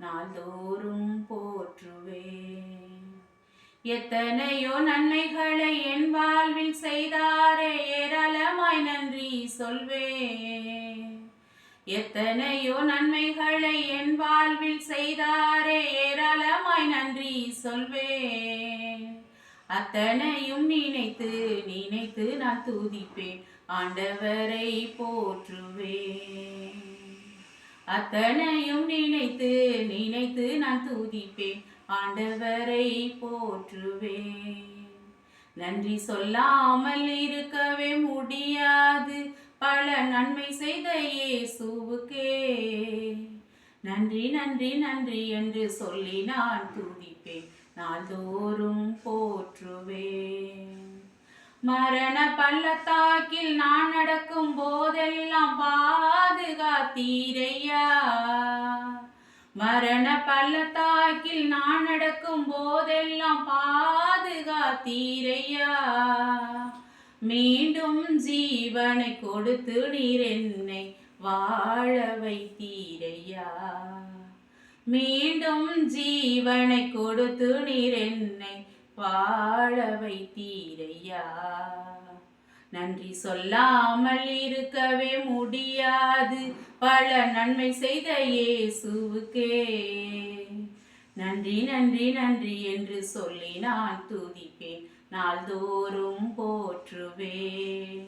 நாள்தோறும் போற்றுவேன். எத்தனையோ நன்மைகளை என் வாழ்வில் செய்தாரே ஏராளமாய் நன்றி சொல்வேன். எத்தனையோ நன்மைகளை என் வாழ்வில் செய்தாரே ஏராளமாய் நன்றி சொல்வேன். அத்தனையும் நினைத்து நினைத்து நான் துதிப்பேன். ஆண்டவரை போற்றுவேன். அத்தனையும் நினைத்து நினைத்து நான் துதிப்பேன். ஆண்டவரை போற்றுவேன். நன்றி சொல்லாமல் இருக்கவே முடியாது. பல நன்மை செய்த இயேசுவுக்கே. நன்றி நன்றி நன்றி என்று சொல்லி நான் துதிப்பேன். நாள்தோறும் போற்றுவேன். மரண பள்ளத்தாக்கில் நான் நடக்கும் போதெல்லாம் பா காத்தீரையா மரண பள்ளத்தாக்கில் நான் நடக்கும் போதெல்லாம் பாதுகாத்தீரையா மீண்டும் ஜீவனை கொடுத்து நீர் என்னை வாழ வைத்தீரையா? மீண்டும் ஜீவனை கொடுத்து நீர் என்னை வாழ வைத்தீரையா? நன்றி சொல்லாமல் இரு முடியாது பல நன்மை செய்த இயேசுவுக்கே. நன்றி நன்றி நன்றி என்று சொல்லி நான் துதிப்பேன். நாள்தோறும் போற்றுவேன்.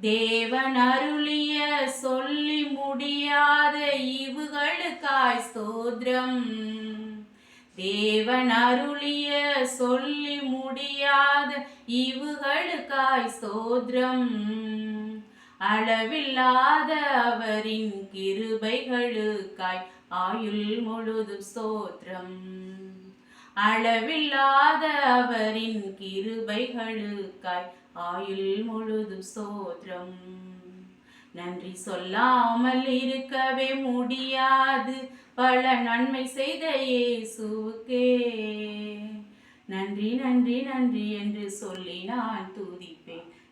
தேவன் அருளிய சொல்லி முடியாத இவுகளுக்காய் ஸ்தோத்ரம் தேவன் அருளிய சொல்லி முடியாத இவுகளுக்காய் ஸ்தோத்ரம் அளவில்லாத அவரின் கிருபைகளுக்காய் ஆயுள் முழுதும் ஸ்தோத்திரம். அளவில்லாத அவரின் கிருபைகளுக்காய் ஆயுள் முழுதும் ஸ்தோத்திரம். நன்றி சொல்லாமல் இருக்கவே முடியாது. பல நன்மை செய்த இயேசுவுக்கே. நன்றி நன்றி நன்றி என்று சொல்லி நான் துதிப்பேன்.